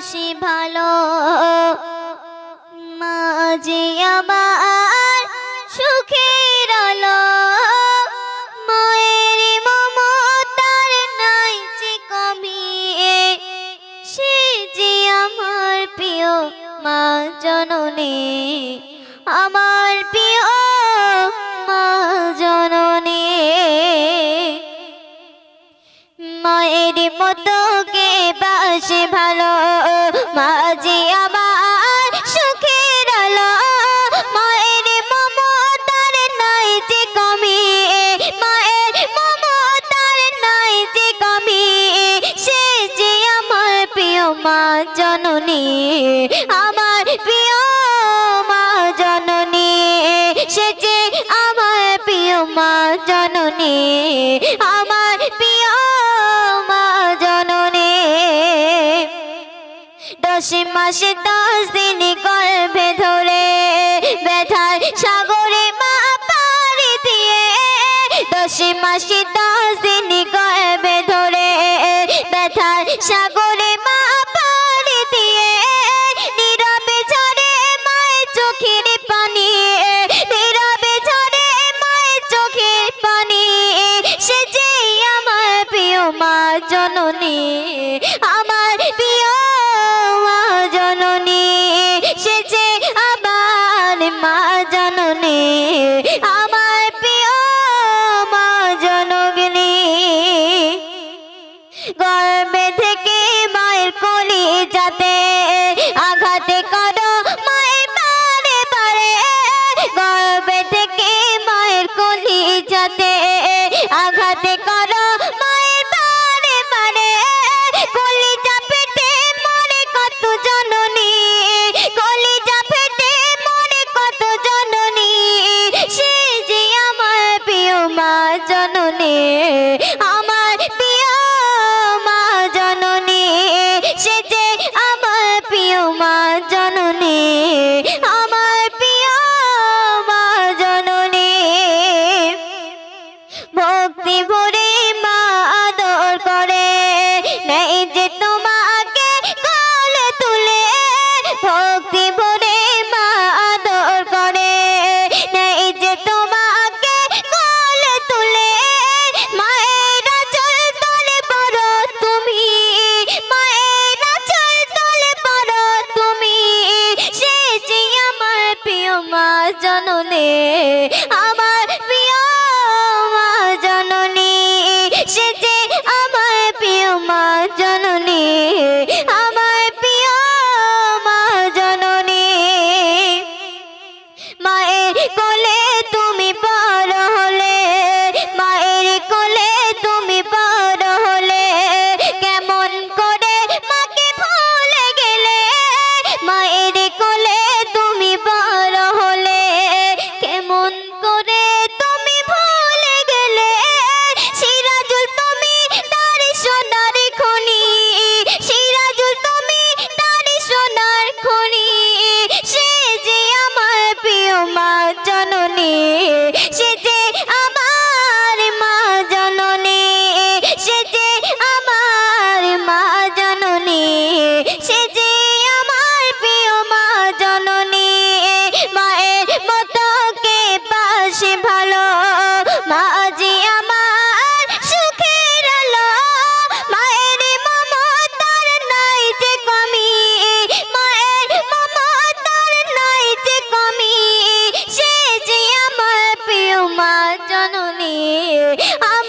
বেশি ভালো। মাঝে আবার সুখের আলো। মায়ের মমতার নাই যে কমিয়ে, সে যে আমার প্রিয় মা জননী। আমার প্রিয় মায়ের মতো কে বাসে ভালো? মাঝে আমার সুখের আলো। মায়ের মমতার নাই যে কমি। মায়ের মমতার নাই যে কমি। সে যে আমার প্রিয় মা জননী। আমার দশ মাসে দশ দিন গর্ভে ধরে ব্যথার সাগরে মা পারি দিয়ে দশে মাসে দশ দিন গর্ভে ধরে, ব্যথার সাগর ¡Cuídate! জননে ஆ